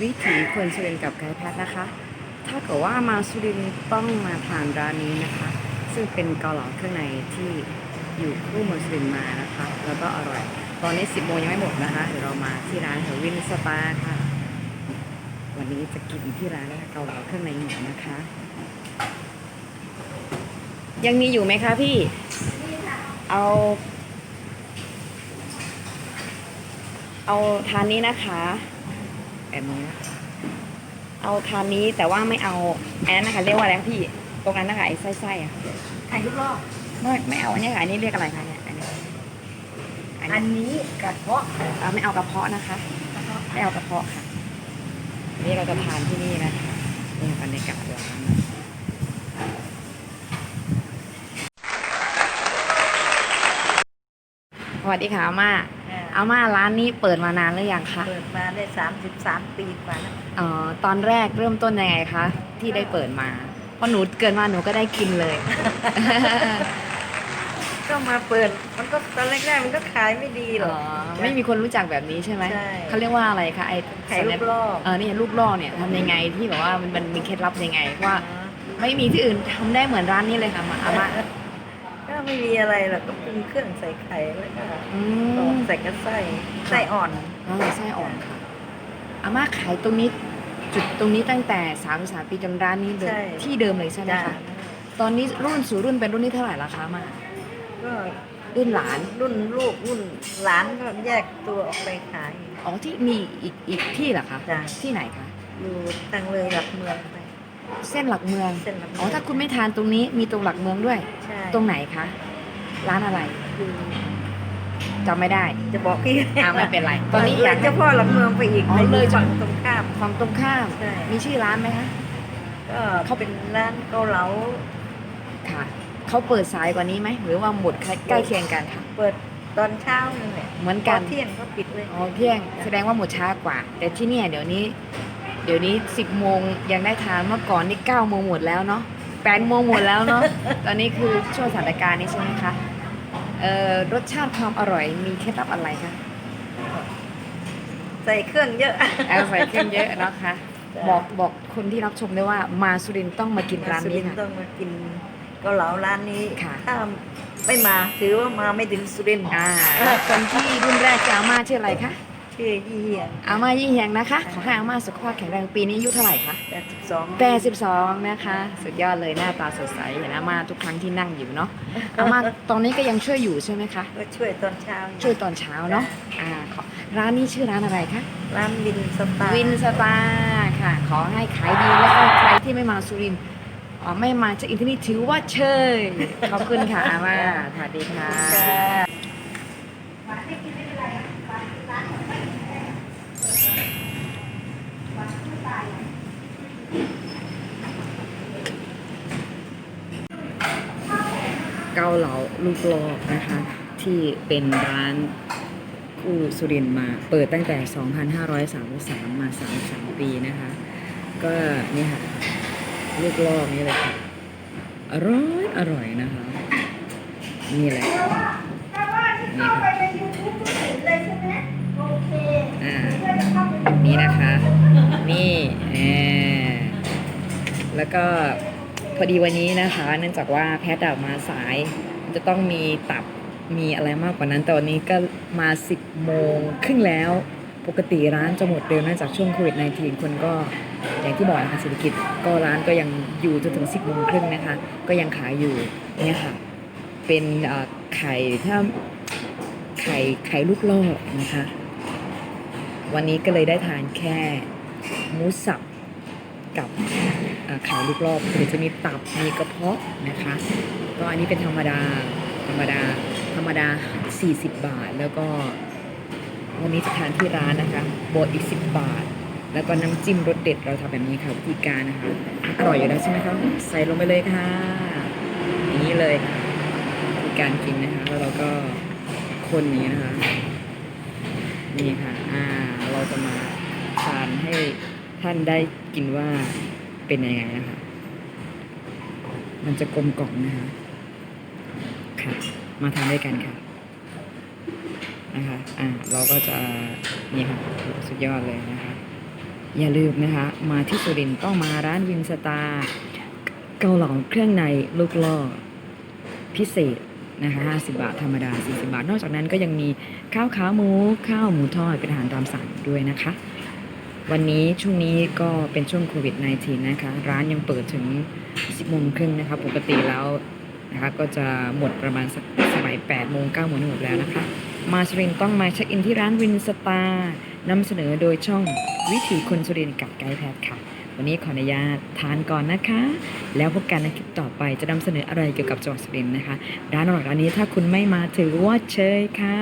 วิถีคนสุรินทร์กับไกด์แพทย์นะคะ ถ้าเกิดว่ามาสุรินทร์ต้องมาทานร้านนี้นะคะ ซึ่งเป็นเกาเหลาเครื่องในที่อยู่คู่เมืองสุรินทร์มานะคะ แล้วก็อร่อย ตอนนี้ 10โมงยังไม่หมดนะคะ เดี๋ยวเรามาที่ร้านแถววินสปาค่ะ วันนี้จะกินที่ร้านนะคะเกาเหลาเครื่องในหมูนะคะ ยังมีอยู่ไหมคะพี่ เอา เอาทานนี้นะคะแบบนี้นะคะเอาทานนี้แต่ว่าไม่เอาอันนั้นนะคะ เรียกว่าอะไรคะพี่ ตรงนั้นนะคะไอ้ไส้ๆอะไข่ทุกรอบไม่ไม่เอาอันนี้ค่ะอันนี้เรียกอะไรคะเนี่ยอันนี้อันอันนี้นี้กระเพาะเอาไม่เอากระเพาะนะคะกระเพาะไม่เอากระเพาะค่ะ นี่เราจะทานที่นี่นะคะนี่บรรยากาศร้านสวัสดีค่ะอาม่าอ่าอาม่าร้านนี้เปิดมานานหรือยังคะเปิดมาได้สามสิบสามปีกว่าแล้วเอ่อตอนแรกเริ่มต้นยังไงคะที่ได้เปิดมาเพราะหนูเกิดมาหนูก็ได้กินเลย ก็มาเปิดมันก็ตอนแรกๆมันก็ขายไม่ดีหรอ๋ออกไม่มีคนรู้จักแบบนี้ใช่ไหมใช่เขาเรียกว่าอะไรคะไอ้ไข่ลูกรอบเออนี่ลูกล่อเนี่ยทำยังไงที่แบบว่ามันมันมีเคล็ดลับยังไงว่า ไม่มีที่อื่นทำได้เหมือนร้านนี้เลยค่ะมาอาม่าก็ ไม่มีอะไรหรอกก็ปรุงเครื่องใส่ไข่แล้วก็อืตอกมใส่กระไส้ไส้อ่อนอ๋อไส้อ่อนค่ะอาม่าขายตรงนี้ จุดตรงนี้ตั้งแต่สามสามปีจนร้านนี้เลยใช่ ที่เดิมเลยใช่ไหมจ้าคะตอนนี้รุ่นสู่รุ่นเป็นรุ่นนี้เท่าไหร่ละคะอามาก็รุ่นหลาน รุ่นลูกรุ่นหลานก็แยกตัวออกไปขาย อ๋อที่มีอีกอีกที่เหรอคะ จ้ะ ที่ไหนคะ อยู่ทางเลยหลักเมืองไป เส้นหลักเมืองเส้นหลักเมืองอ๋อถ้าคุณไม่ทานตรงนี้มีตรงหลักเมืองด้วย ใช่ตรงไหนคะร้านอะไรคือจำไม่ได้จะบอกพี่อ่าไม่เป็นไร ตอนนี้อยากให้ เจ้าพ่อหลักเมืองไปอีกอ๋อไปเลยฝั่งตรงข้ามฝั่งตรงข้าม ใช่มีชื่อร้านไหมคะก็เขาเป็นร้านเกาเหลาค่ะเขาเปิดสายกว่านี้ไหมหรือว่าหมดใกล้ใกล้เคียงกันค่ะ เปิดตอนเช้านั่นแหละเหมือนพกัอนเที่ยงก็ปิดเลย อ๋อเที่ยงแสดงว่าหมดช้ากว่า แต่ที่เนี่ยเดี๋ยวนี้ เดี๋ยวนี้สิบโมงยังได้ทานเมื่อก่อนนี่เก้าโมงหมดแล้วเนาะแปดโมงหมดแล้วเนาะตอนนี้คือช่วงสถานการณ์นี้ใช่ไหมคะเอ่อรสชาติความอร่อยมีเคล็ดลับอะไรคะใส่เครื่องเยอะเอาใส่เครื่องเยอะนะคะจ้ะบอกบอกคนที่รับชมด้วยว่ามาสุรินทร์ต้องมากินร้านนี้มสุค่ะต้องมากินเกาเหลาร้านนี้ค่ะถ้าไม่มาถือว่ามาไม่ถึงสุรินทร์อ่าแล้วคนที่รุ่นแรกจะอาม่าชื่ออะไรคะ ชื่อยี่เฮียนอาม่ายี่เฮียงนะคะ ขอให้อาม่าสุขภาพแข็งแรงปีนี้อายุเท่าไหร่คะแปดสิบสอง82 นะคะ สุดยอดเลยหน้าตาสดใสเห็นอาม่าทุกครั้งที่นั่งอยู่เนาะอาม่าตอนนี้ก็ยังช่วยอยู่ใช่ไหมคะ ก็ช่วยตอนเช้าช่วยตอนเช้าเนาะอ่าขอร้านนี้ชื่อร้านอะไรคะ ร้านวินสตาร์วินสตาร์ค่ะ ขอให้ขายดีแล้วก็ใครที่ไม่มาสุรินทร์อ๋อไม่มาเช็คอินที่นี่ถือว่าเชยขอบคุณค่ะอาม่าสวัสดีค่ะค่ะ เกาเหลาลูกลอกนะคะ ที่เป็นร้านคู่สุรินมา เปิดตั้งแต่ 2533 มา 33 ปีนะคะ ก็นี่ค่ะ ลูกลอกนี่เลยค่ะ อร่อย อร่อยนะคะ นี่แหละนี่ค่ะ อ่านี่นะคะ นี่แหมแล้วก็พอดีวันนี้นะคะ เนื่องจากว่าแพทย์อะมาสาย จะต้องมีตับมีอะไรมากกว่านั้น แต่วันนี้ก็มา10โมงครึ่งแล้วปกติร้านจะหมดเร็วเนื่องจากช่วงโควิด -19 คนก็อย่างที่บอกนะคะเศรษฐกิจก็ร้านก็ยังอยู่จนถึง 10โมงครึ่งนะคะ ก็ยังขายอยู่เนี่ยค่ะ เป็นไข่ถ้าไข่ไข่ลูกลกนะคะ วันนี้ก็เลยได้ทานแค่หมูสับกับเอ่อไข่ลูกลอกเดี๋ยวจะมีตับมีกระเพาะนะคะ ก็อันนี้เป็นธรรมดาธรรมดาธรรมดา 40 บาท แล้วก็วันนี้จะทานที่ร้านนะคะโบดอีก 10 บาท แล้วก็น้ำจิ้มรสเด็ดเราทำแบบนี้ค่ะวิธีการนะคะอร่อยอยู่แล้วใช่ไหมคะใส่ลงไปเลยค่ะอย่างนี้เลยวิธีการกินนะคะ แล้วเราก็คนนี้นะคะ นี่ค่ะ อ่า เราจะมาทานให้ท่านได้กินว่าเป็นยังไงนะคะ มันจะกลมกล่อมนะคะ ค่ะ มาทานด้วยกันค่ะ นะคะ อ่า เราก็จะ นี่ค่ะ สุดยอดเลยนะคะ อย่าลืมนะคะ มาที่สุรินทร์ต้องมาร้านวินสตา เกาเหลาเครื่องในลูกล่อพิเศษ นะคะ50 บาทธรรมดา 40 บาท นอกจากนั้นก็ยังมีข้าวขาหมู ข้าวหมูทอดเป็นอาหารตามสั่งด้วยนะคะ วันนี้ช่วงนี้ก็เป็นช่วงโควิด -19 นะคะ ร้านยังเปิดถึง 10โมงครึ่งนะคะ ปกติแล้วนะคะก็จะหมดประมาณสักสมัย8โมง9โมงหมดแล้วนะคะ มาสุรินต้องมาเช็คอินที่ร้านวินสตาร์นำเสนอโดยช่องวิถีคนสุรินทร์กับไกด์แพทค่ะ วันนี้ขออนุญาตทานก่อนนะคะ แล้วพบกันในคลิปต่อไปจะนำเสนออะไรเกี่ยวกับจังหวัดสุรินทร์นะคะร้านอร่อยร้านนี้ถ้าคุณไม่มาถือว่าเชยค่ะ